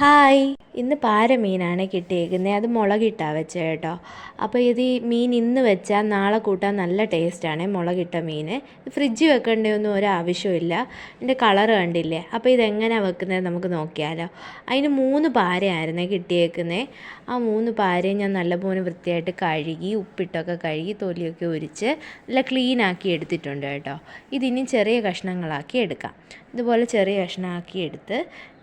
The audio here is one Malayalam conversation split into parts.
ഹായ്. ഇന്ന് പാര മീനാണ് കിട്ടിയേക്കുന്നത് അത് മുളകിട്ടാ വെച്ച കേട്ടോ. അപ്പോൾ ഇത് ഈ മീൻ ഇന്ന് വെച്ചാൽ നാളെ കൂട്ടാൻ നല്ല ടേസ്റ്റാണ് മുളകിട്ട മീൻ ഫ്രിഡ്ജിൽ വെക്കേണ്ടതൊന്നും ഒരു ആവശ്യമില്ല ഇതിന്റെ കളർ കണ്ടില്ലേ? അപ്പോൾ ഇതെങ്ങനെയാണ് വെക്കുന്നത് നമുക്ക് നോക്കിയാലോ. അതിന് മൂന്ന് പാരയായിരുന്നേ കിട്ടിയേക്കുന്നത് ആ മൂന്ന് പാരയും ഞാൻ നല്ലപോലെ വൃത്തിയായിട്ട് കഴുകി ഉപ്പിട്ടൊക്കെ കഴുകി തൊലിയൊക്കെ ഉരിച്ച് നല്ല ക്ലീനാക്കി എടുത്തിട്ടുണ്ട് കേട്ടോ. ഇതിനി ചെറിയ കഷ്ണങ്ങളാക്കി എടുക്കാം. ഇതുപോലെ ചെറിയ കഷ്ണമാക്കി എടുത്ത്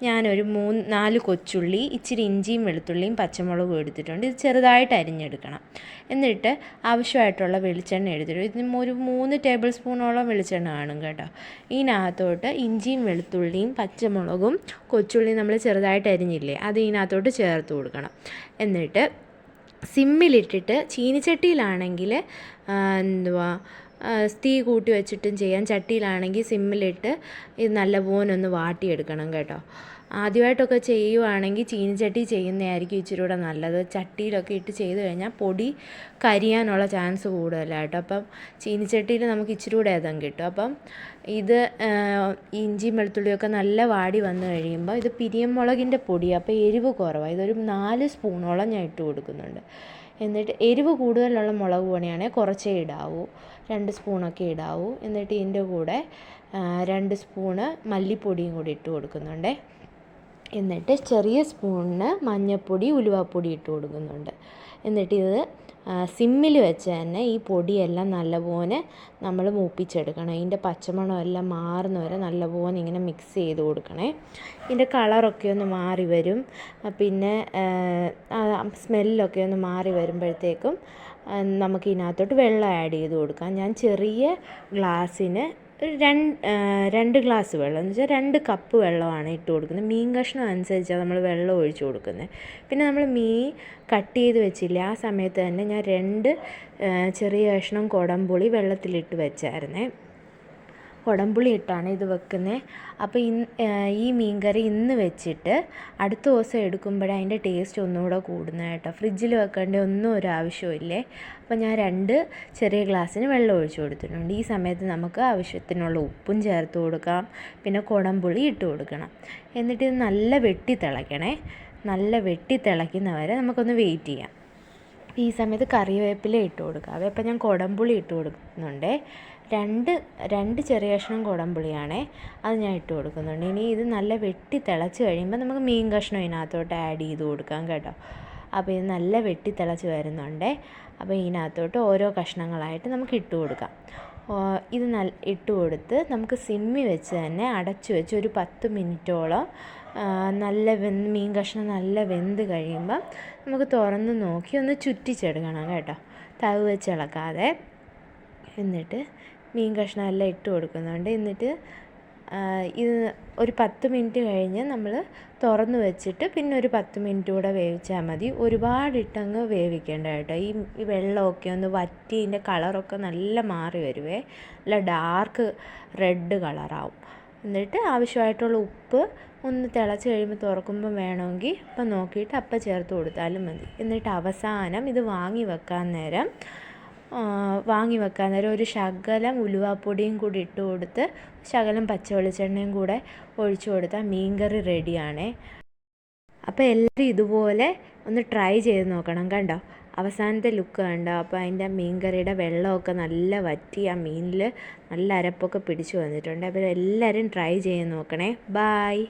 ഞാനൊരു മൂന്ന് നാല് കൊച്ചുള്ളി ഇച്ചിരി ഇഞ്ചിയും വെളുത്തുള്ളിയും പച്ചമുളകും എടുത്തിട്ടുണ്ട്. ഇത് ചെറുതായിട്ട് അരിഞ്ഞെടുക്കണം. എന്നിട്ട് ആവശ്യമായിട്ടുള്ള വെളിച്ചെണ്ണ എടുത്തിട്ട് ഇതിന് ഒരു മൂന്ന് ടേബിൾ സ്പൂണോളം വെളിച്ചെണ്ണ കാണും കേട്ടോ. ഇതിനകത്തോട്ട് ഇഞ്ചിയും വെളുത്തുള്ളിയും പച്ചമുളകും കൊച്ചുള്ളിയും നമ്മൾ ചെറുതായിട്ട് അരിഞ്ഞില്ലേ അത് ഇതിനകത്തോട്ട് ചേർത്ത് കൊടുക്കണം. എന്നിട്ട് സിമ്മിലിട്ടിട്ട് ചീനിച്ചട്ടിയിലാണെങ്കിൽ എന്തുവാ തീ കൂട്ടി വെച്ചിട്ടും ചെയ്യാം. ചട്ടിയിലാണെങ്കിൽ സിമ്മിലിട്ട് ഇത് നല്ലപോലെ ഒന്ന് വാട്ടിയെടുക്കണം കേട്ടോ. ആദ്യമായിട്ടൊക്കെ ചെയ്യുവാണെങ്കിൽ ചീനിച്ചട്ടി ചെയ്യുന്നതായിരിക്കും ഇച്ചിരി കൂടെ നല്ലത്. ചട്ടിയിലൊക്കെ ഇട്ട് ചെയ്ത് കഴിഞ്ഞാൽ പൊടി കരിയാനുള്ള ചാൻസ് കൂടുതലായിട്ടും അപ്പം ചീനിച്ചട്ടിയിൽ നമുക്ക് ഇച്ചിരി കൂടെ ഇതം കിട്ടും. അപ്പം ഇത് ഇഞ്ചിയും വെളുത്തുള്ളിയൊക്കെ നല്ല വാടി വന്നു കഴിയുമ്പോൾ ഇത് പിരിയമുളകിന്റെ പൊടി അപ്പോൾ എരിവ് കുറവാണ് ഇതൊരു നാല് സ്പൂണോളം ഞാൻ ഇട്ട് കൊടുക്കുന്നുണ്ട്. എന്നിട്ട് എരിവ് കൂടുതലുള്ള മുളക് പൊടിയാണെങ്കിൽ കുറച്ചേ ഇടാവൂ. രണ്ട് സ്പൂണൊക്കെ ഇടാവൂ. എന്നിട്ട് ഇതിന്റെ കൂടെ രണ്ട് സ്പൂണ് മല്ലിപ്പൊടിയും കൂടി ഇട്ട് കൊടുക്കുന്നുണ്ട്. എന്നിട്ട് ചെറിയ സ്പൂണിന് മഞ്ഞൾപ്പൊടി ഉലുവാപ്പൊടി ഇട്ട് കൊടുക്കുന്നുണ്ട്. എന്നിട്ട് ഇത് സിമ്മിൽ വെച്ച് തന്നെ ഈ പൊടിയെല്ലാം നല്ലപോലെ നമ്മൾ മൂപ്പിച്ചെടുക്കണം. ഇതിന്റെ പച്ചമണം എല്ലാം മാറുന്ന വരെ നല്ലപോലെ ഇങ്ങനെ മിക്സ് ചെയ്ത് കൊടുക്കണേ. ഇതിന്റെ കളറൊക്കെ ഒന്ന് മാറി വരും. പിന്നെ സ്മെല്ലൊക്കെ ഒന്ന് മാറി വരുമ്പോഴത്തേക്കും നമുക്ക് ഇതിനകത്തോട്ട് വെള്ളം ആഡ് ചെയ്ത് കൊടുക്കാം. ഞാൻ ചെറിയ ഗ്ലാസ്സിന് ഒരു രണ്ട് രണ്ട് ഗ്ലാസ് വെള്ളം. എന്ന് വെച്ചാൽ രണ്ട് കപ്പ് വെള്ളമാണ് ഇട്ട് കൊടുക്കുന്നത്. മീൻ കഷ്ണം അനുസരിച്ചാണ് നമ്മൾ വെള്ളം ഒഴിച്ചു കൊടുക്കുന്നത്. പിന്നെ നമ്മൾ മീൻ കട്ട് ചെയ്ത് വെച്ചില്ല ആ സമയത്ത് തന്നെ ഞാൻ രണ്ട് ചെറിയ കഷ്ണം കുടംപുളി വെള്ളത്തിലിട്ട് വെച്ചായിരുന്നേ. കുടംപുളി ഇട്ടാണ് ഇത് വെക്കുന്നത് അപ്പോൾ ഇന്ന് ഈ മീൻകറി ഇന്ന് വെച്ചിട്ട് അടുത്ത ദിവസം എടുക്കുമ്പോഴേ അതിന്റെ ടേസ്റ്റ് ഒന്നുകൂടെ കൂടുന്നത് കേട്ടോ. ഫ്രിഡ്ജിൽ വെക്കേണ്ട ഒന്നും ഒരു ആവശ്യമില്ലേ അപ്പോൾ ഞാൻ രണ്ട് ചെറിയ ഗ്ലാസ്സിന് വെള്ളം ഒഴിച്ചു കൊടുത്തിട്ടുണ്ട്. ഈ സമയത്ത് നമുക്ക് ആവശ്യത്തിനുള്ള ഉപ്പും ചേർത്ത് കൊടുക്കാം. പിന്നെ കുടംപുളി ഇട്ട് കൊടുക്കണം. എന്നിട്ട് ഇത് നല്ല വെട്ടി തിളയ്ക്കണേ. നല്ല വെട്ടി തിളയ്ക്കുന്നവരെ നമുക്കൊന്ന് വെയിറ്റ് ചെയ്യാം. ഈ സമയത്ത് കറിവേപ്പില ഇട്ട് കൊടുക്കുക. അപ്പം ഞാൻ കുടംപുളി ഇട്ട് കൊടുക്കുന്നുണ്ട്. രണ്ട് രണ്ട് ചെറിയ കഷ്ണം കുടംപുളിയാണേ അത് ഞാൻ ഇട്ട് കൊടുക്കുന്നുണ്ട്. ഇനി ഇത് നല്ല വെട്ടി തിളച്ച് കഴിയുമ്പോൾ നമുക്ക് മീൻ കഷ്ണം ഇതിനകത്തോട്ട് ആഡ് ചെയ്ത് കൊടുക്കാം കേട്ടോ. അപ്പോൾ ഇത് നല്ല വെട്ടി തിളച്ച് വരുന്നുണ്ട്. അപ്പോൾ ഇതിനകത്തോട്ട് ഓരോ കഷ്ണങ്ങളായിട്ട് നമുക്ക് ഇട്ട് കൊടുക്കാം. ഇത് നല്ല ഇട്ട് കൊടുത്ത് നമുക്ക് സിമ്മി വെച്ച് തന്നെ അടച്ചു വെച്ച് ഒരു പത്ത് മിനിറ്റോളം നല്ല വെന്ത് മീൻ കഷ്ണം നല്ല വെന്ത് കഴിയുമ്പം നമുക്ക് തുറന്ന് നോക്കി ഒന്ന് ചുറ്റിച്ചെടുക്കണം കേട്ടോ. തവ് വെച്ച് ഇളക്കാതെ. എന്നിട്ട് മീൻ കഷ്ണം എല്ലാം ഇട്ട് കൊടുക്കുന്നുണ്ട്. എന്നിട്ട് ഇത് ഒരു പത്ത് മിനിറ്റ് കഴിഞ്ഞ് നമ്മൾ തുറന്ന് വെച്ചിട്ട് പിന്നെ ഒരു പത്ത് മിനിറ്റ് കൂടെ വേവിച്ചാൽ മതി. ഒരുപാടിട്ടങ്ങ് വേവിക്കേണ്ട കേട്ടോ. ഈ വെള്ളമൊക്കെ ഒന്ന് വറ്റി ഇതിന്റെ കളറൊക്കെ നല്ല മാറി വരുവേ. നല്ല ഡാർക്ക് റെഡ് കളറാവും. എന്നിട്ട് ആവശ്യമായിട്ടുള്ള ഉപ്പ് ഒന്ന് തിളച്ച് കഴിയുമ്പോൾ തുറക്കുമ്പോൾ വേണമെങ്കിൽ അപ്പം നോക്കിയിട്ട് അപ്പം ചേർത്ത് കൊടുത്താലും മതി. എന്നിട്ട് അവസാനം ഇത് വാങ്ങി വെക്കാൻ നേരം വാങ്ങി വെക്കാൻ നേരം ഒരു ശകലം ഉലുവാപ്പൊടിയും കൂടി ഇട്ട് കൊടുത്ത് ശകലം പച്ച വെളിച്ചെണ്ണയും കൂടെ ഒഴിച്ചു കൊടുത്താൽ മീൻകറി റെഡിയാണേ. അപ്പോൾ എല്ലാവരും ഇതുപോലെ ഒന്ന് ട്രൈ ചെയ്ത് നോക്കണം കണ്ടോ? അവസാനത്തെ ലുക്ക് കണ്ടോ? അപ്പോൾ അതിന്റെ മീൻ കറിയുടെ വെള്ളമൊക്കെ നല്ല വറ്റി ആ മീനിൽ നല്ല അരപ്പൊക്കെ പിടിച്ചു വന്നിട്ടുണ്ട്. അപ്പോൾ എല്ലാവരും ട്രൈ ചെയ്ത് നോക്കണേ. ബായ്